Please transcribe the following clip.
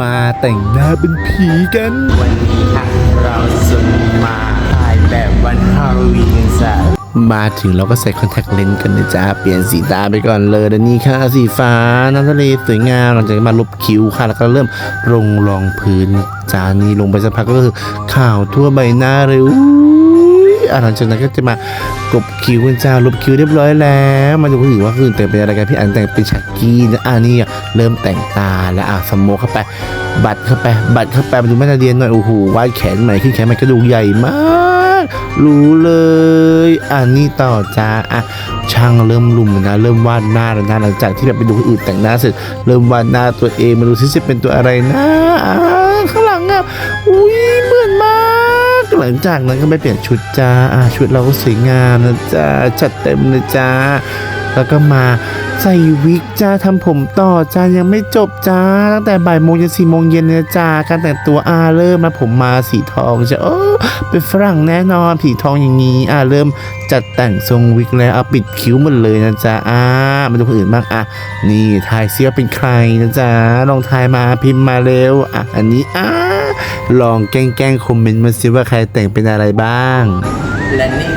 มาแต่งหน้าเป็นผีกัน วันนี้ค่ะเราจะมาถ่ายแบบวันฮาโลวีนกันจ้ะมาถึงเราก็ใส่คอนแทคเลนส์กันนะจ๊ะ เปลี่ยนสีตาไปก่อนเลยและนี่ค่ะสีฟ้าน้ำทะเลสวยงามหลังจากนั้นมาลบคิ้วค่ะ แล้วก็เริ่มลงรองพื้นจานี่ลงไปสักพักก็คือข่าวทั่วใบหน้าเลยอุ๊ยอะ หลังจากนั้นก็จะมากบคิ้วกันจ้าลบคิ้วเรียบร้อยแล้ว มาดูถือว่าคือแต่งเป็นอะไรกันพี่อันแต่งเป็นชักกี้นะอ่านี่เริ่มแต่งตาแล้วอะสโมเข้าไป บัตรเข้าไป บัตรเข้าไปมาดูแม่นาเดียนหน่อยโอ้โหวาดแขนใหม่ขึ้นแขนใหม่กระดูกใหญ่มากรู้เลยอันนี้ต่อจ้าอะช่างเริ่มลุมนะ เริ่มวาดหน้าแล้วนะหลังจากที่แบบไปดูคนอื่นแต่งหน้าเสร็จ เริ่มวาดหน้าตัวเองมาดูซิจะเป็นตัวอะไรนะข้างหลังอะอุ้ย ลังจากนั้นก็ไปเปลี่ยนชุดจ้าชุดเราก็สวยงามนะจ้าจัดเต็มเลยจ้าแล้วก็มา ใส่วิกจ้าทำผมต่อจ้ายังไม่จบจ้า ตั้งแต่บ่ายโมงจนสี่โมงเย็นเนี่ยจ้าการแต่งตัวอาเริ่มนะผมมาสีทองจะโอ้เป็นฝรั่งแน่นอนผีทองอย่างนี้อาเริ่มจัดแต่งทรงวิกแล้วเอาปิดคิ้วหมดเลยนะจ๊ะอ่ามาดูคนอื่นบ้างอะนี่ทายเสียเป็นใครนะจ๊ะลองทายมาพิมพ์มาเร็วอะอันนี้อ่าลองแกล้งๆคอมเมนต์มาสิว่าใครแต่งเป็นอะไรบ้างและนี่